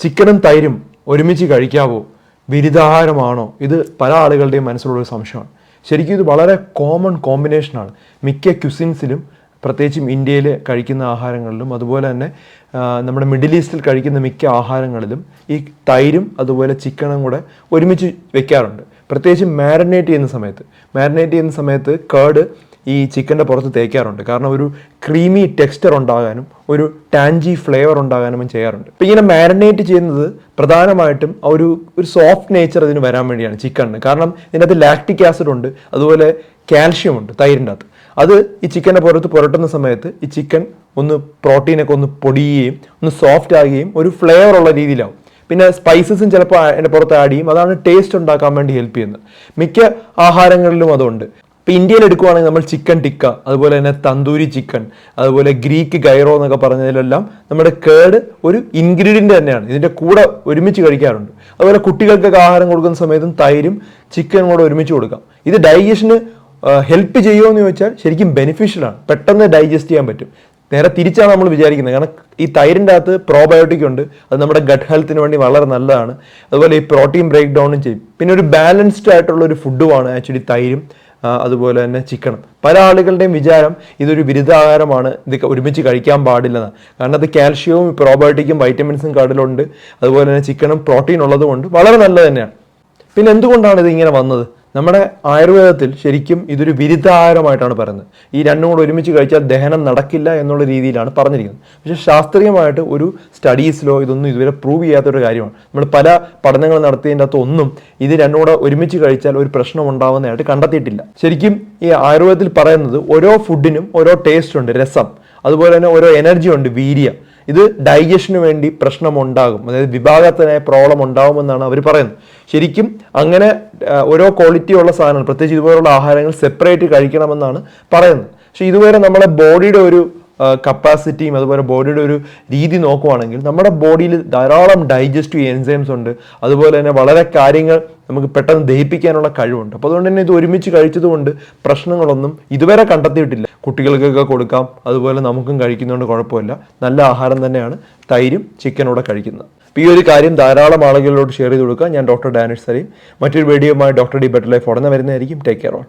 ചിക്കനും തൈരും ഒരുമിച്ച് കഴിക്കാവോ? ബിരുദാഹാരമാണോ? ഇത് പല ആളുകളുടെയും മനസ്സിലുള്ള ഒരു സംശയമാണ്. ശരിക്കും ഇത് വളരെ കോമൺ കോമ്പിനേഷനാണ് മിക്ക ക്യുസിൻസിലും പ്രത്യേകിച്ചും ഇന്ത്യയിൽ കഴിക്കുന്ന ആഹാരങ്ങളിലും അതുപോലെ തന്നെ നമ്മുടെ മിഡിൽ ഈസ്റ്റിൽ കഴിക്കുന്ന മിക്ക ആഹാരങ്ങളിലും ഈ തൈരും അതുപോലെ ചിക്കനും കൂടെ ഒരുമിച്ച് വെക്കാറുണ്ട്. പ്രത്യേകിച്ച് മാരിനേറ്റ് ചെയ്യുന്ന സമയത്ത്. മാരിനേറ്റ് ചെയ്യുന്ന സമയത്ത് കേർഡ് ഈ ചിക്കന്റെ പുറത്ത് തേക്കാറുണ്ട്. കാരണം ഒരു ക്രീമി ടെക്സ്ചർ ഉണ്ടാകാനും ഒരു ടാൻജി ഫ്ലേവർ ഉണ്ടാകാനും ചെയ്യാറുണ്ട്. ഇപ്പം ഇങ്ങനെ മാരിനേറ്റ് ചെയ്യുന്നത് പ്രധാനമായിട്ടും ഒരു ഒരു സോഫ്റ്റ് നേച്ചർ ഇതിന് വരാൻ വേണ്ടിയാണ് ചിക്കണിന് കാരണം ഇതിനകത്ത് ലാക്ടിക് ആസിഡ് ഉണ്ട് അതുപോലെ കാൽഷ്യം ഉണ്ട് തൈരിന്റെ അകത്ത്. അത് ഈ ചിക്കന്റെ പുറത്ത് പുരട്ടുന്ന സമയത്ത് ഈ ചിക്കൻ ഒന്ന് പ്രോട്ടീനൊക്കെ ഒന്ന് പൊടിയുകയും ഒന്ന് സോഫ്റ്റ് ആകുകയും ഒരു ഫ്ലേവർ ഉള്ള രീതിയിലാവും. പിന്നെ സ്പൈസസും ചിലപ്പോൾ അതിന്റെ പുറത്ത് ആഡ് ചെയ്യും. അതാണ് ടേസ്റ്റ് ഉണ്ടാക്കാൻ വേണ്ടി ഹെൽപ്പ് ചെയ്യുന്നത്. മിക്ക ആഹാരങ്ങളിലും അതുണ്ട്. ഇപ്പം ഇന്ത്യയിൽ എടുക്കുവാണെങ്കിൽ നമ്മൾ ചിക്കൻ ടിക്ക അതുപോലെ തന്നെ തന്തൂരി ചിക്കൻ അതുപോലെ ഗ്രീക്ക് ഗൈറോ എന്നൊക്കെ പറഞ്ഞതിലെല്ലാം നമ്മുടെ കേട് ഒരു ഇൻഗ്രീഡിയന്റ് തന്നെയാണ്. ഇതിന്റെ കൂടെ ഒരുമിച്ച് കഴിക്കാറുണ്ട്. അതുപോലെ കുട്ടികൾക്കൊക്കെ ആഹാരം കൊടുക്കുന്ന സമയത്തും തൈരും ചിക്കനും കൂടെ ഒരുമിച്ച് കൊടുക്കാം. ഇത് ഡൈജഷന് ഹെൽപ്പ് ചെയ്യുമോ എന്ന് ചോദിച്ചാൽ ശരിക്കും ബെനിഫിഷ്യലാണ് പെട്ടെന്ന് ഡൈജസ്റ്റ് ചെയ്യാൻ പറ്റും. നേരെ തിരിച്ചാണ് നമ്മൾ വിചാരിക്കുന്നത്. കാരണം ഈ തൈരിന്റെ അകത്ത് പ്രോബയോട്ടിക് ഉണ്ട്. അത് നമ്മുടെ ഗട്ട് ഹെൽത്തിന് വേണ്ടി വളരെ നല്ലതാണ്. അതുപോലെ ഈ പ്രോട്ടീൻ ബ്രേക്ക് ഡൗണും ചെയ്യും. പിന്നെ ഒരു ബാലൻസ്ഡ് ആയിട്ടുള്ള ഒരു ഫുഡുമാണ് ആക്ച്വലി തൈരും. അതുപോലെ തന്നെ ചിക്കനും പല ആളുകളുടെയും വിചാരം ഇതൊരു ബിരുദാഹാരമാണ് ഇത് ഒരുമിച്ച് കഴിക്കാൻ പാടില്ലെന്ന്. കാരണം അത് കാൽഷ്യവും പ്രോബയോട്ടിക്കും വൈറ്റമിൻസും കടലുണ്ട്. അതുപോലെ തന്നെ ചിക്കനും പ്രോട്ടീൻ ഉള്ളതുകൊണ്ട് വളരെ നല്ലത് തന്നെയാണ്. പിന്നെ എന്തുകൊണ്ടാണ് ഇത് ഇങ്ങനെ വന്നത്? നമ്മുടെ ആയുർവേദത്തിൽ ശരിക്കും ഇതൊരു വിരുദ്ധാഹാരമായിട്ടാണ് പറയുന്നത്. ഈ രണ്ടും കൂടെ ഒരുമിച്ച് കഴിച്ചാൽ ദഹനം നടക്കില്ല എന്നുള്ള രീതിയിലാണ് പറഞ്ഞിരിക്കുന്നത്. പക്ഷേ ശാസ്ത്രീയമായിട്ട് ഒരു സ്റ്റഡീസിലോ ഇതൊന്നും ഇതുവരെ പ്രൂവ് ചെയ്യാത്തൊരു കാര്യമാണ്. നമ്മൾ പല പഠനങ്ങൾ നടത്തിയതിന്റെ അകത്ത് ഒന്നും ഇത് രണ്ടും കൂടെ ഒരുമിച്ച് കഴിച്ചാൽ ഒരു പ്രശ്നം ഉണ്ടാവുന്നതായിട്ട് കണ്ടെത്തിയിട്ടില്ല. ശരിക്കും ഈ ആയുർവേദത്തിൽ പറയുന്നത് ഓരോ ഫുഡിനും ഓരോ ടേസ്റ്റ് ഉണ്ട് രസം. അതുപോലെ തന്നെ ഓരോ എനർജി ഉണ്ട് വീര്യം. ഇത് ഡൈജഷന് വേണ്ടി പ്രശ്നമുണ്ടാകും. അതായത് വിഭാഗത്തിനായ പ്രോബ്ലം ഉണ്ടാകുമെന്നാണ് അവർ പറയുന്നത്. ശരിക്കും അങ്ങനെ ഓരോ ക്വാളിറ്റി ഉള്ള സാധനങ്ങൾ പ്രത്യേകിച്ച് ഇതുപോലുള്ള ആഹാരങ്ങൾ സെപ്പറേറ്റ് കഴിക്കണമെന്നാണ് പറയുന്നത്. പക്ഷേ ഇതുവരെ നമ്മുടെ ബോഡിയുടെ ഒരു കപ്പാസിറ്റിയും അതുപോലെ ബോഡിയുടെ ഒരു രീതി നോക്കുവാണെങ്കിൽ നമ്മുടെ ബോഡിയിൽ ധാരാളം ഡൈജസ്റ്റീവ് എൻസൈംസ് ഉണ്ട്. അതുപോലെ തന്നെ വളരെ കാര്യങ്ങൾ നമുക്ക് പെട്ടെന്ന് ദഹിപ്പിക്കാനുള്ള കഴിവുണ്ട്. അപ്പോൾ അതുകൊണ്ട് തന്നെ ഇത് ഒരുമിച്ച് കഴിച്ചതുകൊണ്ട് പ്രശ്നങ്ങളൊന്നും ഇതുവരെ കണ്ടെത്തിയിട്ടില്ല. കുട്ടികൾക്കൊക്കെ കൊടുക്കാം. അതുപോലെ നമുക്കും കഴിക്കുന്നതുകൊണ്ട് കുഴപ്പമില്ല. നല്ല ആഹാരം തന്നെയാണ് തൈരും ചിക്കനോടെ കഴിക്കുന്നത്. അപ്പോൾ ഈ ഒരു കാര്യം ധാരാളം ആളുകളോട് ഷെയർ ചെയ്ത് കൊടുക്കുക. ഞാൻ ഡോക്ടർ ഡാനിഷ് സലീം. മറ്റൊരു വീഡിയോയുമായി ഡോക്ടർ ഡി ബെറ്റർ ലൈഫ് ഉടനെ വരുന്നതായിരിക്കും. Take care on